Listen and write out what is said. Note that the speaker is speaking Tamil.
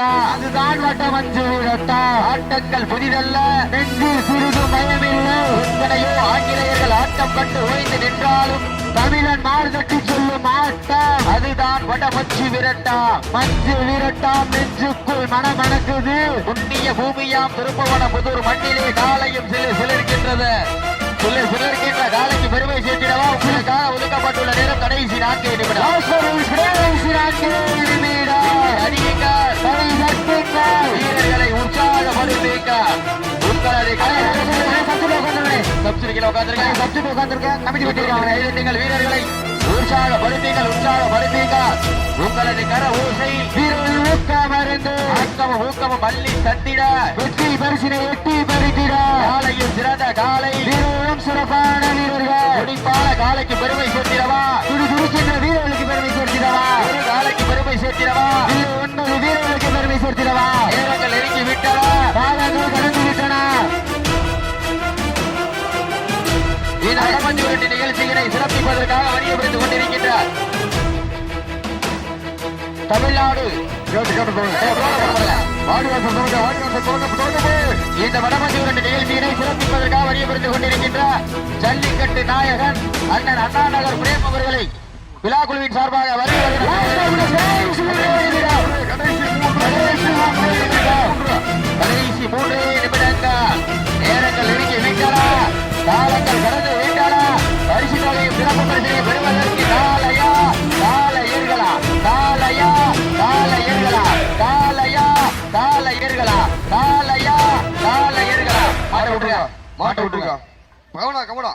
அதுதான் வட்டமஞ்சு விரட்டா ஆட்டங்கள் புதிதல்ல நெஞ்சில் சிறிது பயமில்லை. எத்தனையோ ஆங்கிலேயர்கள் ஆட்டம் கண்டு ஓய்ந்து நின்றாலும் தமிழன் மார்கட்டி சொல்லும் ஆட்டம் அதுதான் வடமஞ்சு விரட்டா. மஞ்சு விரட்டா நெஞ்சுக்குள் மனமணக்குது. புண்ணிய பூமியாம் திருப்பவன புதூர் மண்ணிலே காலையும் சில சிலிருக்கின்றது. சில சிலருக்கின்ற காலைக்கு பெருமை சேர்த்திடவா? உங்களுக்காக ஒதுக்கப்பட்டுள்ள நேரம் கடைசி நான்கு நிமிடம். கடைசி நான்கு சப்சிடிகள் உட்கார்ந்திருக்கேன் சப்சிடி உட்கார்ந்திருக்கேன். கமிட்டி வச்சிருக்காங்க நீங்கள் வீரர்களை. உற்சாகப்படுத்தீங்கள் உற்சாகப்படுத்தீங்கள். உங்களது கர ஓசை. வீரர்கள் ஊக்கமருந்து ஊக்கமும் ஊக்கமும் மல்லி தந்திட. வெற்றி பரிசினை எட்டி பறித்திட. காலையில் சிறந்த காலை. வீரர்களும் சிறப்பான வீரர்கள். துடிப்பான காலைக்கு பெருமை சேர்த்திடவா? துடி துடிக்கின்ற வீரர்களுக்கு இந்த அடமஞ்சி உருட்டு நிகழ்ச்சிகளை சிறப்பிப்பதற்காக கொண்டிருக்கின்றார். தமிழ்நாடு. இந்த வடமஞ்சி உருட்டு நிகழ்ச்சியினை சிறப்பிப்பதற்காக வரிய கொண்டிருக்கின்ற கொண்டிருக்கின்றார். ஜல்லிக்கட்டு நாயகன் அண்ணன் அண்ணா நகர் பிரேம் அவர்களை விழா குழுவின் சார்பாக கடைசி மூன்றே நிமிடங்கள். நேரங்கள் நெருங்கி பரிசு தொகையும் சிறப்பு பரிசினை பெறுவதற்கு காலையா காலையர்களா காலையா காலையர்களா காலையா காலையர்களா காலையா மாட்ட விட்டுருக்கா மாட்ட விட்டுருக்கா கவனா கவனா